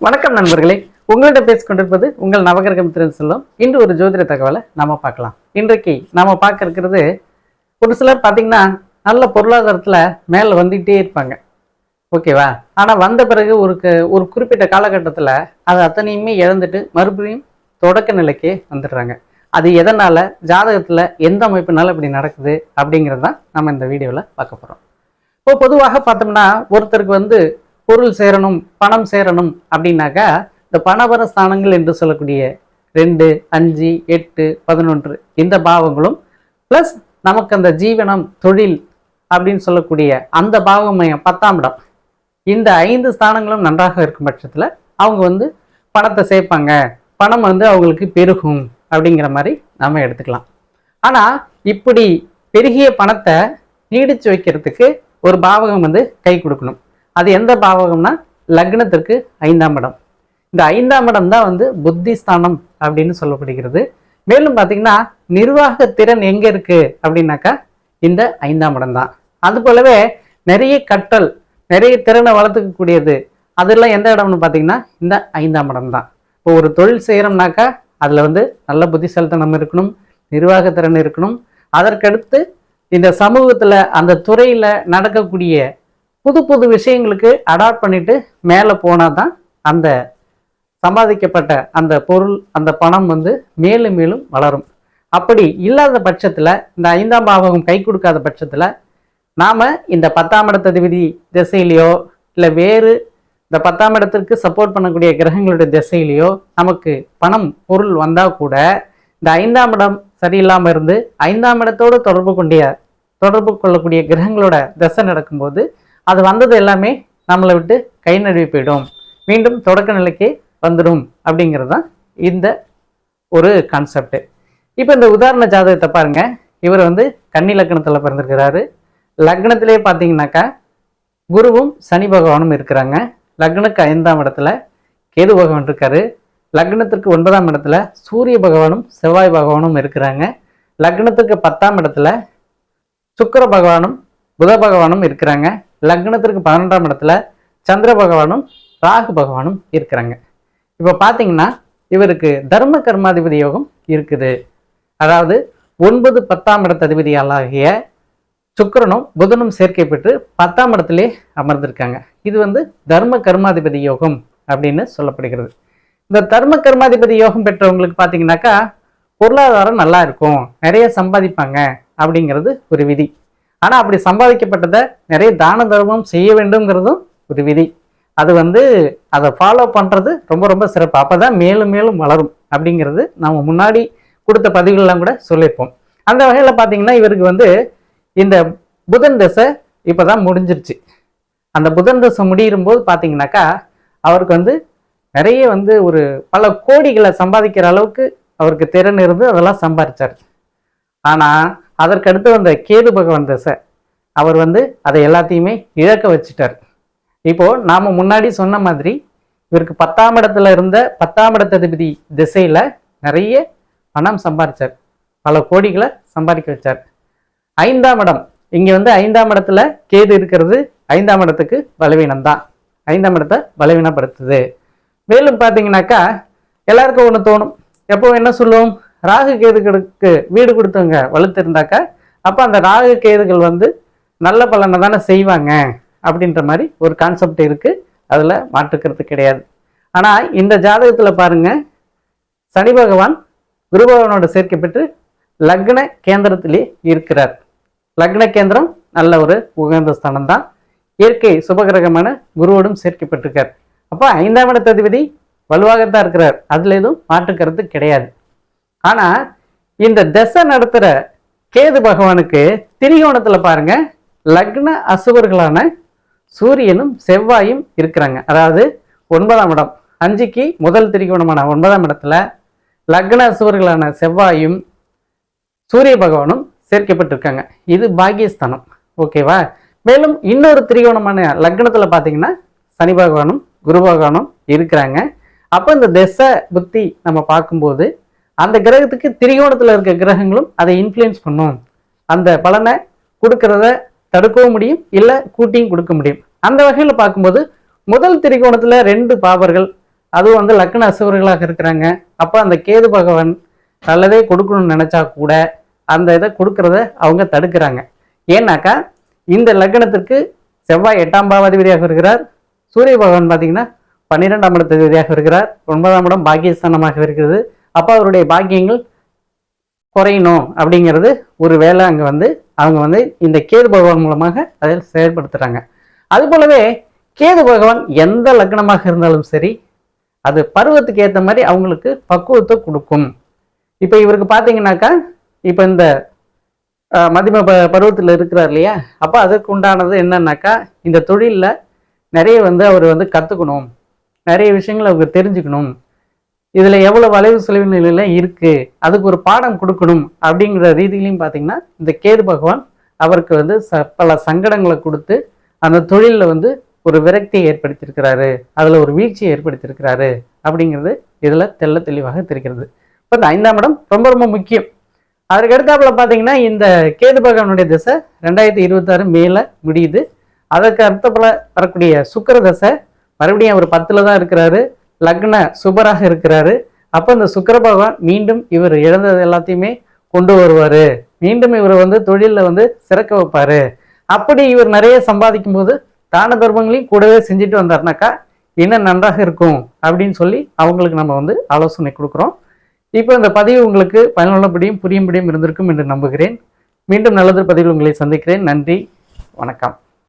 வணக்கம் நண்பர்களே. உங்கள்கிட்ட பேசிக்கொண்டிருப்பது உங்கள் நவகிரகம் திரு செல்லும் இன்று ஒரு ஜோதிட தகவலை நாம் பார்க்கலாம். இன்றைக்கு நாம் பார்க்க இருக்கிறது ஒரு சிலர் பார்த்தீங்கன்னா நல்ல பொருளாதாரத்தில் மேலே வந்துகிட்டே இருப்பாங்க. ஓகேவா? ஆனால் வந்த பிறகு ஒரு க- ஒரு குறிப்பிட்ட காலகட்டத்தில் அது அத்தனையுமே இழந்துட்டு மறுபடியும் தொடக்க நிலைக்கே வந்துடுறாங்க. அது எதனால்? ஜாதகத்தில் எந்த அமைப்புனால இப்படி நடக்குது? அப்படிங்கிறது தான் நம்ம இந்த வீடியோவில் பார்க்க போகிறோம் இப்போ பொதுவாக பார்த்தோம்னா ஒருத்தருக்கு வந்து பொருள் சேரணும் பணம் சேரணும் அப்படின்னாக்கா இந்த பணவர ஸ்தானங்கள் என்று சொல்லக்கூடிய ரெண்டு அஞ்சு எட்டு பதினொன்று இந்த பாவங்களும் ப்ளஸ் நமக்கு அந்த ஜீவனம் தொழில் அப்படின்னு சொல்லக்கூடிய அந்த பாவமயம் பத்தாம் இடம். இந்த ஐந்து ஸ்தானங்களும் நன்றாக இருக்கும் பட்சத்தில் அவங்க வந்து பணத்தை சேர்ப்பாங்க. பணம் வந்து அவங்களுக்கு பெருகும் அப்படிங்கிற மாதிரி நம்ம எடுத்துக்கலாம். ஆனால் இப்படி பெருகிய பணத்தை நீடிச்சு வைக்கிறதுக்கு ஒரு பாவகம் வந்து கை கொடுக்கணும். அது எந்த பாவகம்னா லக்னத்திற்கு ஐந்தாம் இடம். இந்த ஐந்தாம் இடம் தான் வந்து புத்திஸ்தானம் அப்படின்னு சொல்லப்படுகிறது. மேலும் பார்த்தீங்கன்னா நிர்வாக திறன் எங்கே இருக்கு அப்படின்னாக்கா இந்த ஐந்தாம் இடம் தான். அது போலவே நிறைய கற்றல் நிறைய திறனை வளர்த்துக்கக்கூடியது அதெல்லாம் எந்த இடம்னு பார்த்தீங்கன்னா இந்த ஐந்தாம் இடம் தான். இப்போ ஒரு தொழில் செய்கிறோம்னாக்கா அதில் வந்து நல்ல புத்திசாலித்தனம் இருக்கணும் நிர்வாக திறன் இருக்கணும். அதற்கடுத்து இந்த சமூகத்தில் அந்த துறையில் நடக்கக்கூடிய புது புது விஷயங்களுக்கு அடாப்ட் பண்ணிட்டு மேலே போனால் தான் அந்த சம்பாதிக்கப்பட்ட அந்த பொருள் அந்த பணம் வந்து மேலும் மேலும் வளரும். அப்படி இல்லாத பட்சத்தில் இந்த ஐந்தாம் பாவகம் கை கொடுக்காத பட்சத்தில் நாம் இந்த பத்தாம் இடத்ததிபதி திசையிலையோ இல்லை வேறு இந்த பத்தாம் இடத்திற்கு சப்போர்ட் பண்ணக்கூடிய கிரகங்களுடைய திசையிலையோ நமக்கு பணம் பொருள் வந்தால் கூட இந்த ஐந்தாம் இடம் சரியில்லாமல் இருந்து ஐந்தாம் இடத்தோடு தொடர்பு கொண்டிய தொடர்பு கொள்ளக்கூடிய கிரகங்களோட திசை நடக்கும்போது அது வந்தது எல்லாமே நம்மளை விட்டு கை நழுவி போயிடும். மீண்டும் தொடக்க நிலைக்கே வந்துடும் அப்படிங்கிறது தான் இந்த ஒரு கான்செப்ட் இப்போ இந்த உதாரண ஜாதகத்தை பாருங்க. இவர் வந்து கன்னி லக்னத்தில் பிறந்திருக்கிறாரு. லக்னத்திலே பார்த்தீங்கன்னாக்கா குருவும் சனி பகவானும் இருக்கிறாங்க. லக்னுக்கு ஐந்தாம் இடத்துல கேது பகவான் இருக்காரு. லக்னத்திற்கு ஒன்பதாம் இடத்துல சூரிய பகவானும் செவ்வாய் பகவானும் இருக்கிறாங்க. லக்னத்துக்கு பத்தாம் இடத்துல சுக்கர பகவானும் புத பகவானும் இருக்கிறாங்க. லக்னத்திற்கு பன்னெண்டாம் இடத்துல சந்திர பகவானும் ராகு பகவானும் இருக்கிறாங்க. இப்போ பார்த்தீங்கன்னா இவருக்கு தர்ம கர்மாதிபதி யோகம் இருக்குது. அதாவது ஒன்பது பத்தாம் இடத்த இடத்ததிபதியாளாகிய சுக்கரனும் புதனும் சேர்க்கை பெற்று பத்தாம் இடத்திலே அமர்ந்திருக்காங்க. இது வந்து தர்ம கர்மாதிபதி யோகம் அப்படின்னு சொல்லப்படுகிறது. இந்த தர்ம கர்மாதிபதி யோகம் பெற்றவங்களுக்கு பார்த்தீங்கன்னாக்கா பொருளாதாரம் நல்லா இருக்கும். நிறைய சம்பாதிப்பாங்க அப்படிங்கிறது ஒரு விதி. ஆனால் அப்படி சம்பாதிக்கப்பட்டதை நிறைய தான தர்மம் செய்ய வேண்டும்ங்கிறதும் ஒரு விதி. அது வந்து அதை ஃபாலோ பண்ணுறது ரொம்ப ரொம்ப சிறப்பு. அப்போ தான் மேலும் மேலும் வளரும் அப்படிங்கிறது நம்ம முன்னாடி கொடுத்த பதிவுகள்லாம் கூட சொல்லியிருப்போம். அந்த வகையில் பார்த்தீங்கன்னா இவருக்கு வந்து இந்த புதன் தசை இப்போ தான் முடிஞ்சிருச்சு. அந்த புதன் தசை முடியும் போது பார்த்தீங்கன்னாக்கா அவருக்கு வந்து நிறைய வந்து ஒரு பல கோடிகளை சம்பாதிக்கிற அளவுக்கு அவருக்கு திறன் இருந்து அதெல்லாம் சம்பாதிச்சார். ஆனால் அதற்கடுத்து வந்த கேது பகவான் தசை அவர் வந்து அதை எல்லாத்தையுமே இழக்க வச்சுட்டார். இப்போது நாம் முன்னாடி சொன்ன மாதிரி இவருக்கு பத்தாம் இடத்துல இருந்த பத்தாம் இடத்ததிபதி திசையில் நிறைய பணம் சம்பாதிச்சார் பல கோடிகளை சம்பாதிக்க வச்சார். ஐந்தாம் இடம் இங்கே வந்து ஐந்தாம் இடத்துல கேது இருக்கிறது ஐந்தாம் இடத்துக்கு பலவீனம் தான். ஐந்தாம் இடத்தை பலவீனப்படுத்துது. மேலும் பார்த்தீங்கன்னாக்கா எல்லாருக்கும் ஒன்று தோணும். எப்போ என்ன சொல்லுவோம்? ராகு கேதுகளுக்கு வீடு கொடுத்தவங்க வலுத்திருந்தாக்கா அப்போ அந்த ராகு கேதுகள் வந்து நல்ல பலனை தானே செய்வாங்க அப்படின்ற மாதிரி ஒரு கான்செப்ட் இருக்குது அதில் மாற்றுக்கிறது கிடையாது. ஆனால் இந்த ஜாதகத்தில் பாருங்க சனி பகவான் குரு பகவானோட சேர்க்கை பெற்று லக்ன கேந்திரத்திலே இருக்கிறார். லக்ன கேந்திரம் நல்ல ஒரு உகந்த ஸ்தானம் தான் இயற்கை சுபகிரகமான குருவோடும் சேர்க்கப்பட்டிருக்கார் அப்போ ஐந்தாம் இடத்த அதிபதி வலுவாகத்தான் இருக்கிறார். அதில் எதுவும் மாற்றுக்கிறது கிடையாது. ஆனா இந்த தசை நடத்துற கேது பகவானுக்கு திரிகோணத்துல பாருங்க லக்ன அசுவர்களான சூரியனும் செவ்வாயும் இருக்கிறாங்க. அதாவது ஒன்பதாம் இடம். அஞ்சுக்கு முதல் திரிகோணமான ஒன்பதாம் இடத்துல லக்ன அசுவர்களான செவ்வாயும் சூரிய பகவானும் சேர்க்கப்பட்டிருக்காங்க. இது பாகியஸ்தானம் ஓகேவா? மேலும் இன்னொரு திரிகோணமான லக்னத்தில் பார்த்தீங்கன்னா சனி பகவானும் குரு பகவானும் இருக்கிறாங்க. அப்போ இந்த திசை புத்தி நம்ம பார்க்கும்போது அந்த கிரகத்துக்கு திரிகோணத்தில் இருக்க கிரகங்களும் அதை இன்ஃப்ளூயன்ஸ் பண்ணும். அந்த பலனை கொடுக்கறத தடுக்கவும் முடியும் இல்லை கூட்டியும் கொடுக்க முடியும். அந்த வகையில் பார்க்கும்போது முதல் திரிகோணத்தில் ரெண்டு பாவர்கள் அதுவும் வந்து லக்ன அசுவர்களாக இருக்கிறாங்க. அப்போ அந்த கேது பகவான் நல்லதே கொடுக்கணும்னு நினச்சா கூட அந்த இதை கொடுக்கறத அவங்க தடுக்கிறாங்க. ஏன்னாக்கா இந்த லக்னத்திற்கு செவ்வாய் எட்டாம் பாவாதிபதியாக இருக்கிறார். சூரிய பகவான் பார்த்தீங்கன்னா பன்னிரெண்டாம் இடத்ததிபதியாக இருக்கிறார். ஒன்பதாம் இடம் பாக்கியஸ்தானமாக இருக்கிறது. அப்போ அவருடைய பாக்கியங்கள் குறையணும் அப்படிங்கிறது ஒரு வேலை அங்கே வந்து அவங்க வந்து இந்த கேது பகவான் மூலமாக அதை செயல்படுத்துகிறாங்க அது போலவே கேது பகவான் எந்த லக்னமாக இருந்தாலும் சரி அது பருவத்துக்கு ஏற்ற மாதிரி அவங்களுக்கு பக்குவத்தை கொடுக்கும். இப்போ இவருக்கு பார்த்தீங்கன்னாக்கா இப்போ இந்த மதிம ப பருவத்தில் இருக்கிறார் இல்லையா? அப்போ அதுக்கு உண்டானது என்னன்னாக்கா இந்த தொழிலில் நிறைய வந்து அவர் வந்து கற்றுக்கணும் நிறைய விஷயங்கள் அவங்க தெரிஞ்சுக்கணும். இதில் எவ்வளோ வளைவு செலவு இருக்குது அதுக்கு ஒரு பாடம் கொடுக்கணும் அப்படிங்கிற ரீதியிலையும் பார்த்தீங்கன்னா இந்த கேது பகவான் அவருக்கு வந்து ச பல சங்கடங்களை கொடுத்து அந்த தொழிலில் வந்து ஒரு விரக்தியை ஏற்படுத்தியிருக்கிறாரு. அதில் ஒரு வீழ்ச்சியை ஏற்படுத்தியிருக்கிறாரு அப்படிங்கிறது இதில் தெல்ல தெளிவாக தெரிகிறது. இப்போ இந்த ஐந்தாம் இடம் ரொம்ப ரொம்ப முக்கியம். அதற்கு அடுத்தாப்புல பார்த்தீங்கன்னா இந்த கேது பகவானுடைய திசை ரெண்டாயிரத்தி இருபத்தாறு மேலே முடியுது. அதற்கு அடுத்தப்புல வரக்கூடிய சுக்கிர தசை மறுபடியும் அவர் பத்தில் தான் இருக்கிறாரு. லக்ன சுபராக இருக்கிறாரு. அப்போ இந்த சுக்கர பகவான் மீண்டும் இவர் இழந்தது எல்லாத்தையுமே கொண்டு வருவார். மீண்டும் இவர் வந்து தொழிலில் வந்து சிறக்க வைப்பார். அப்படி இவர் நிறைய சம்பாதிக்கும் போது தான தர்மங்களையும் கூடவே செஞ்சுட்டு வந்தாருனாக்கா இன்னும் நன்றாக இருக்கும் அப்படின்னு சொல்லி அவங்களுக்கு நம்ம வந்து ஆலோசனை கொடுக்குறோம். இப்போ இந்த பதிவு உங்களுக்கு பயனுள்ளபடியும் புரியும்படியும் இருந்திருக்கும் என்று நம்புகிறேன். மீண்டும் நல்லது பதிவில் உங்களை சந்திக்கிறேன். நன்றி. வணக்கம்.